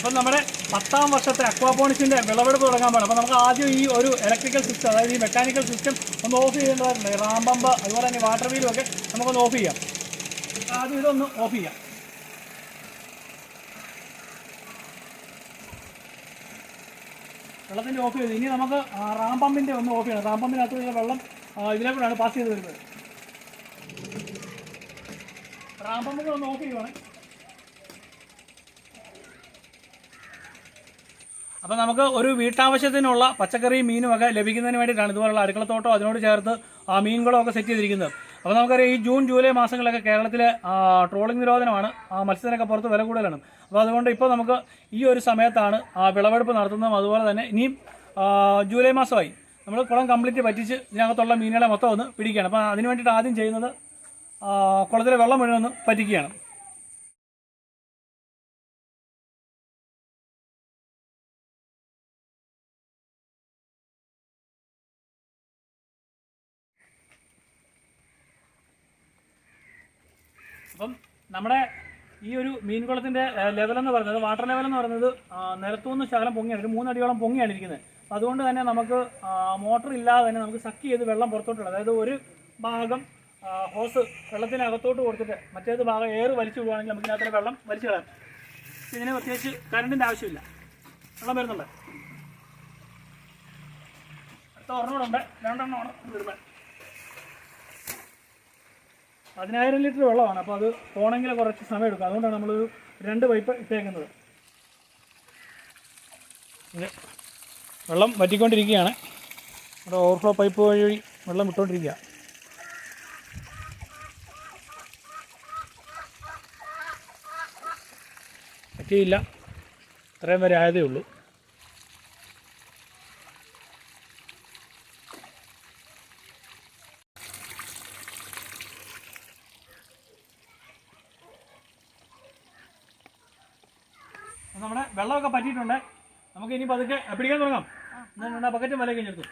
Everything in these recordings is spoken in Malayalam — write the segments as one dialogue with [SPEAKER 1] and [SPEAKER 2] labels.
[SPEAKER 1] അപ്പം നമ്മുടെ പത്താം വർഷത്തെ അക്വാപോണിക്സിന്റെ വിളവെടുപ്പ് തുടങ്ങാൻ പാടും അപ്പോൾ നമുക്ക് ആദ്യം ഈ ഒരു ഇലക്ട്രിക്കൽ സിസ്റ്റം അതായത് ഈ മെക്കാനിക്കൽ സിസ്റ്റം ഒന്ന് ഓഫ് ചെയ്യേണ്ടതായിട്ടുണ്ട് റാമ്പമ്പ് പമ്പ് അതുപോലെ തന്നെ വാട്ടർ വീലും ഒക്കെ നമുക്കൊന്ന് ഓഫ് ചെയ്യാം. ആദ്യം ഇതൊന്ന് ഓഫ് ചെയ്യാം. വെള്ളത്തിന്റെ ഓഫ് ചെയ്ത്. ഇനി നമുക്ക് റാമ്പമ്പിന്റെ ഒന്ന് ഓഫ് ചെയ്യണം. റാമ്പമ്പിനകത്ത് വെള്ളം ഇതിലെ പാസ് ചെയ്ത് വരുന്നത്. റാം ഒന്ന് ഓഫ് ചെയ്യുവാണ്. അപ്പോൾ നമുക്ക് ഒരു വീട്ടാവശ്യത്തിനുള്ള പച്ചക്കറി മീനും ഒക്കെ ലഭിക്കുന്നതിന് വേണ്ടിയിട്ടാണ് ഇതുപോലുള്ള അടുക്കളത്തോട്ടം അതിനോട് ചേർത്ത് ആ മീനുകളും ഒക്കെ സെറ്റ് ചെയ്തിരിക്കുന്നത്. അപ്പോൾ നമുക്കറിയാം ഈ ജൂൺ ജൂലൈ മാസങ്ങളിലൊക്കെ കേരളത്തിലെ ട്രോളിംഗ് നിരോധനമാണ് ആ മത്സ്യത്തിനൊക്കെ പുറത്ത് വില കൂടുതലാണ്. അപ്പോൾ അതുകൊണ്ട് ഇപ്പോൾ നമുക്ക് ഈ ഒരു സമയത്താണ് ആ വിളവെടുപ്പ് നടത്തുന്നതും അതുപോലെ തന്നെ ഇനിയും ജൂലൈ മാസമായി നമ്മൾ കുളം കംപ്ലീറ്റ് പറ്റിച്ച് ഇതിനകത്തുള്ള മീനുകളെ മൊത്തം ഒന്ന് പിടിക്കുകയാണ്. അപ്പോൾ അതിന് വേണ്ടിയിട്ട് ആദ്യം ചെയ്യുന്നത് കുളത്തിലെ വെള്ളം മുഴുവൻ ഒന്ന് പറ്റിക്കുകയാണ്. അപ്പം നമ്മുടെ ഈ ഒരു മീൻകുളത്തിന്റെ ലെവൽ എന്ന് പറയുന്നത് വാട്ടർ ലെവൽ എന്ന് പറയുന്നത് നിലത്തുനിന്ന് ശകലം പൊങ്ങിയാണ് ഒരു മൂന്നടിയോളം പൊങ്ങിയാണ് ഇരിക്കുന്നത്. അപ്പോൾ അതുകൊണ്ട് തന്നെ നമുക്ക് മോട്ടർ ഇല്ലാതെ തന്നെ നമുക്ക് സക്ക് ചെയ്ത് വെള്ളം പുറത്തോട്ടുള്ള അതായത് ഒരു ഭാഗം ഹോസ് വെള്ളത്തിനകത്തോട്ട് കൊടുത്തിട്ട് മറ്റേത് ഭാഗം എയർ വലിച്ചു വിടുവാണെങ്കിൽ നമുക്ക് ഇതിനകത്ത് വെള്ളം വലിച്ചു കളയാം. ഇതിന് പ്രത്യേകിച്ച് കറണ്ടിന്റെ ആവശ്യമില്ല. വെള്ളം വരുന്നുണ്ട്. അടുത്ത ഒരെണ്ണമുണ്ട് രണ്ടെണ്ണമാണ് വരുന്നത്. പതിനായിരം ലിറ്റർ വെള്ളമാണ്. അപ്പോൾ അത് പോകണമെങ്കിൽ കുറച്ച് സമയം എടുക്കും. അതുകൊണ്ടാണ് നമ്മൾ രണ്ട് പൈപ്പ് ഇട്ടേക്കുന്നത്. വെള്ളം വറ്റിക്കൊണ്ടിരിക്കുകയാണ്. ഇവിടെ ഓവർഫ്ലോ പൈപ്പ് വഴി വെള്ളം വിട്ടുകൊണ്ടിരിക്കുക പറ്റിയില്ല ഇത്രയും വരെ ആയതേ ഉള്ളൂ. നമ്മുടെ വെള്ളമൊക്കെ പറ്റിയിട്ടുണ്ട്. നമുക്ക് ഇനി പതുക്കെ പിടിക്കാൻ തുടങ്ങാം. എന്നാ ബക്കറ്റും വല കഴിഞ്ഞെടുത്തു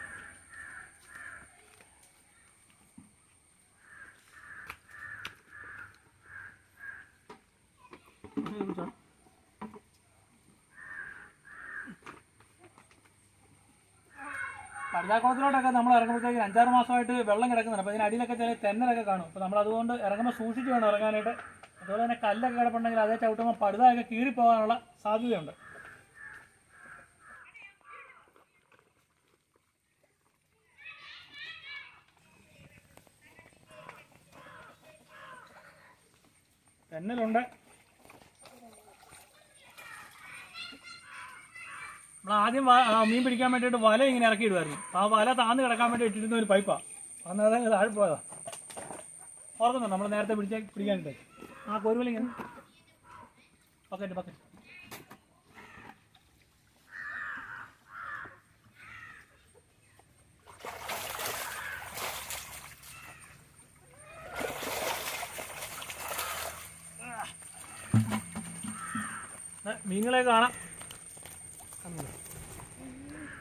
[SPEAKER 1] പടുതാക്കുളത്തിലോട്ടൊക്കെ നമ്മൾ ഇറങ്ങുമ്പോഴത്തേക്ക് അഞ്ചാറ് മാസമായിട്ട് വെള്ളം കിടക്കുന്നുണ്ട്. അപ്പോൾ ഇതിന് അടിയിലൊക്കെ ചില തെന്നലൊക്കെ കാണും. അപ്പോൾ നമ്മൾ അതുകൊണ്ട് ഇറങ്ങുമ്പോൾ സൂക്ഷിച്ചു വേണം ഇറങ്ങാനായിട്ട്. അതുപോലെ തന്നെ കല്ലൊക്കെ കിടപ്പുണ്ടെങ്കിൽ അതേ ചവിട്ടുമ്പോൾ പടുതയൊക്കെ കീറിപ്പോകാനുള്ള സാധ്യതയുണ്ട്. തെന്നലുണ്ട്. നമ്മൾ ആദ്യം മീൻ പിടിക്കാൻ വേണ്ടിയിട്ട് വല ഇങ്ങനെ ഇറക്കി ഇടുമായിരുന്നു ആ വല താന്ന് കിടക്കാൻ വേണ്ടി ഇട്ടിരുന്ന ഒരു പൈപ്പാണ് അന്നേരം താഴെ പോയതാണ് ഓർക്കുന്നുണ്ട്? നമ്മൾ നേരത്തെ പിടിച്ച പിടിക്കാനിട്ട് ആ കോരുവല ഇങ്ങനെ. ബക്കറ്റ് ദേ, മീനുകളെ കാണാം.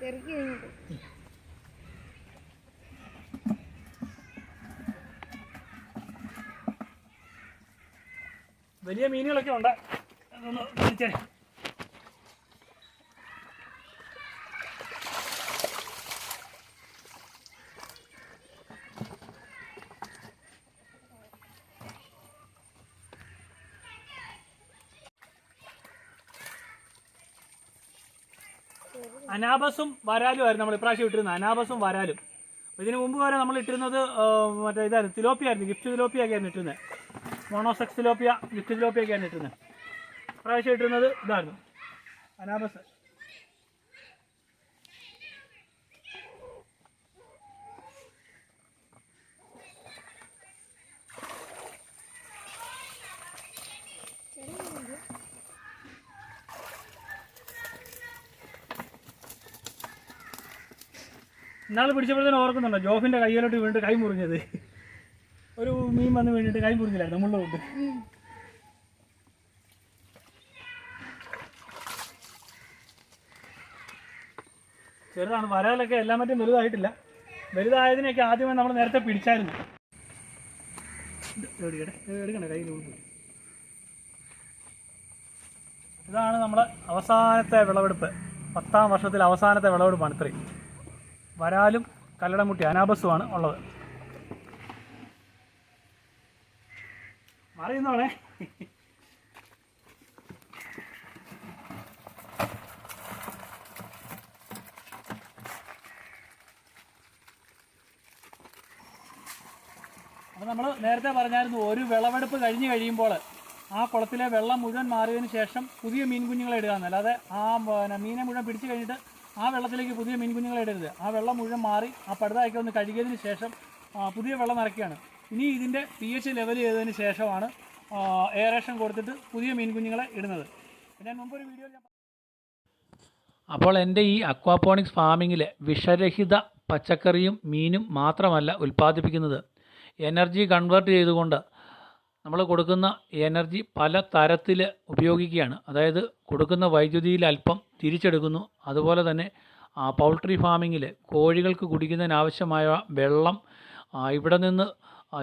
[SPEAKER 2] തിരക്കി കഴിഞ്ഞിട്ട്.
[SPEAKER 1] വലിയ മീനുകളൊക്കെ ഉണ്ട്. അനാബസും വരാലും ആയിരുന്നു നമ്മൾ ഇപ്രാവശ്യം ഇട്ടിരുന്നത്. അനാബസും വരാലും. ഇതിനു മുമ്പ് വരെ നമ്മൾ ഇട്ടിരുന്നത് മറ്റേ ഇതായിരുന്നു തിലോപ്പിയായിരുന്നു ഗിഫ്റ്റ് തിലോപ്പിയൊക്കെയായിരുന്നു ഇട്ടിരുന്നത്. മോണോസെക്സ് തിലോപ്പിയ ഒക്കെയാണ് ഇട്ടുന്നത് പ്രാവശ്യം ഇട്ടുന്നത് ഇതായിരുന്നു. അനാബസ് ഇന്നാൾ പിടിച്ചപ്പോഴത്തേനും ഓർക്കുന്നുണ്ടോ ജോഫിന്റെ കൈയിലോട്ട് വീണ്ടും കൈ മുറിഞ്ഞത്? ഒരു മീൻ വന്ന് വേണ്ടിയിട്ട് കൈ മുറിഞ്ഞില്ലായിരുന്നു മുള്ള കൊണ്ട്. ചെറുതാണ്. വരാലൊക്കെ എല്ലാം മറ്റും വലുതായിട്ടില്ല. വലുതായതിനൊക്കെ ആദ്യമേ നമ്മൾ നേരത്തെ പിടിച്ചായിരുന്നു. ഇതാണ് നമ്മുടെ അവസാനത്തെ വിളവെടുപ്പ്. പത്താം വർഷത്തിൽ അവസാനത്തെ വിളവെടുപ്പാണ് ഇത്രയും. വരാലും കല്ലടമുട്ടി അനാബസുമാണ് ഉള്ളത്. മറിയുന്നോളെ അപ്പോൾ നമ്മൾ നേരത്തെ പറഞ്ഞായിരുന്നു ഒരു വിളവെടുപ്പ് കഴിഞ്ഞ് കഴിയുമ്പോൾ ആ കുളത്തിലെ വെള്ളം മുഴുവൻ മാറിയതിന് ശേഷം പുതിയ മീൻ കുഞ്ഞുങ്ങളെ ഇടുക എന്നല്ലാതെ ആ പിന്നെ മീനെ മുഴുവൻ പിടിച്ചു കഴിഞ്ഞിട്ട് ആ വെള്ളത്തിലേക്ക് പുതിയ മീൻ കുഞ്ഞുങ്ങളെ ഇടരുത്. ആ വെള്ളം മുഴുവൻ മാറി ആ പടുതായൊക്കെ ഒന്ന് കഴുകിയതിന് ശേഷം പുതിയ വെള്ളം നിറയ്ക്കുകയാണ്. ഇനി ഇതിന്റെ പി എച്ച് ലെവൽ ചെയ്തതിന് ശേഷമാണ് എയറേഷൻ കൊടുത്തിട്ട് പുതിയ മീൻ കുഞ്ഞുങ്ങളെ ഇടുന്നത്. ഞാൻ മുമ്പൊരു വീഡിയോ അപ്പോൾ എന്റെ ഈ അക്വാപോണിക്സ് ഫാമിങ്ങിൽ വിഷരഹിത പച്ചക്കറിയും മീനും മാത്രമല്ല ഉൽപ്പാദിപ്പിക്കുന്നത്. എനർജി കൺവേർട്ട് ചെയ്തുകൊണ്ട് നമ്മൾ കൊടുക്കുന്ന എനർജി പല തരത്തിൽ ഉപയോഗിക്കുകയാണ്. അതായത് കൊടുക്കുന്ന വൈദ്യുതിയിൽ അല്പം തിരിച്ചെടുക്കുന്നു. അതുപോലെ തന്നെ പൗൾട്രി ഫാമിങ്ങിൽ കോഴികൾക്ക് കുടിക്കുന്നതിനാവശ്യമായ വെള്ളം ഇവിടെ നിന്ന്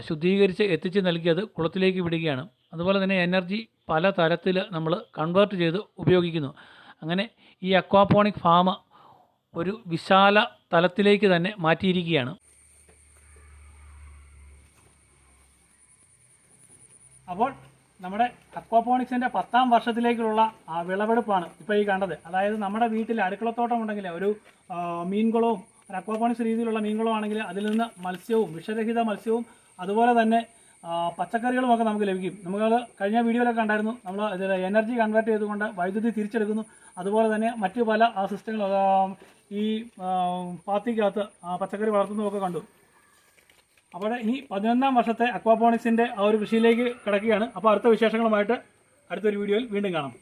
[SPEAKER 1] ശുദ്ധീകരിച്ച് എത്തിച്ച് നൽകിയത് കുളത്തിലേക്ക് വിടുകയാണ്. അതുപോലെ തന്നെ എനർജി പല തരത്തിൽ നമ്മൾ കൺവേർട്ട് ചെയ്ത് ഉപയോഗിക്കുന്നു. അങ്ങനെ ഈ അക്വാപോണിക് ഫാം ഒരു വിശാല തലത്തിലേക്ക് തന്നെ മാറ്റിയിരിക്കുകയാണ്. അപ്പോൾ നമ്മുടെ അക്വാപോണിക്സിന്റെ പത്താം വർഷത്തിലേക്കുള്ള വിളവെടുപ്പാണ് ഇപ്പോൾ ഈ കണ്ടത്. അതായത് നമ്മുടെ വീട്ടിൽ അടുക്കളത്തോട്ടം ഉണ്ടെങ്കിൽ ഒരു മീൻകുളവും അക്വാപോണിക്സ് രീതിയിലുള്ള മീൻകുളമാണെങ്കിൽ അതിൽ നിന്ന് മത്സ്യവും വിഷരഹിത മത്സ്യവും അതുപോലെ തന്നെ പച്ചക്കറികളുമൊക്കെ നമുക്ക് ലഭിക്കും. നമ്മൾ കഴിഞ്ഞ വീഡിയോയിലൊക്കെ കണ്ടായിരുന്നു. നമ്മൾ എനർജി കൺവേർട്ട് ചെയ്തുകൊണ്ട് വൈദ്യുതി തിരിച്ചെടുക്കുന്നു. അതുപോലെ തന്നെ മറ്റു പല സിസ്റ്റങ്ങളും ഈ പാത്തിക്കകത്ത് പച്ചക്കറി വളർത്തുന്നതൊക്കെ കണ്ടു. അപ്പോൾ ഇനി പതിനൊന്നാം വർഷത്തെ അക്വാപോണിക്സിന്റെ ആ ഒരു കൃഷിയിലേക്ക് കിടക്കുകയാണ്. അപ്പോൾ അടുത്ത വിശേഷങ്ങളുമായിട്ട് അടുത്തൊരു വീഡിയോയിൽ വീണ്ടും കാണാം.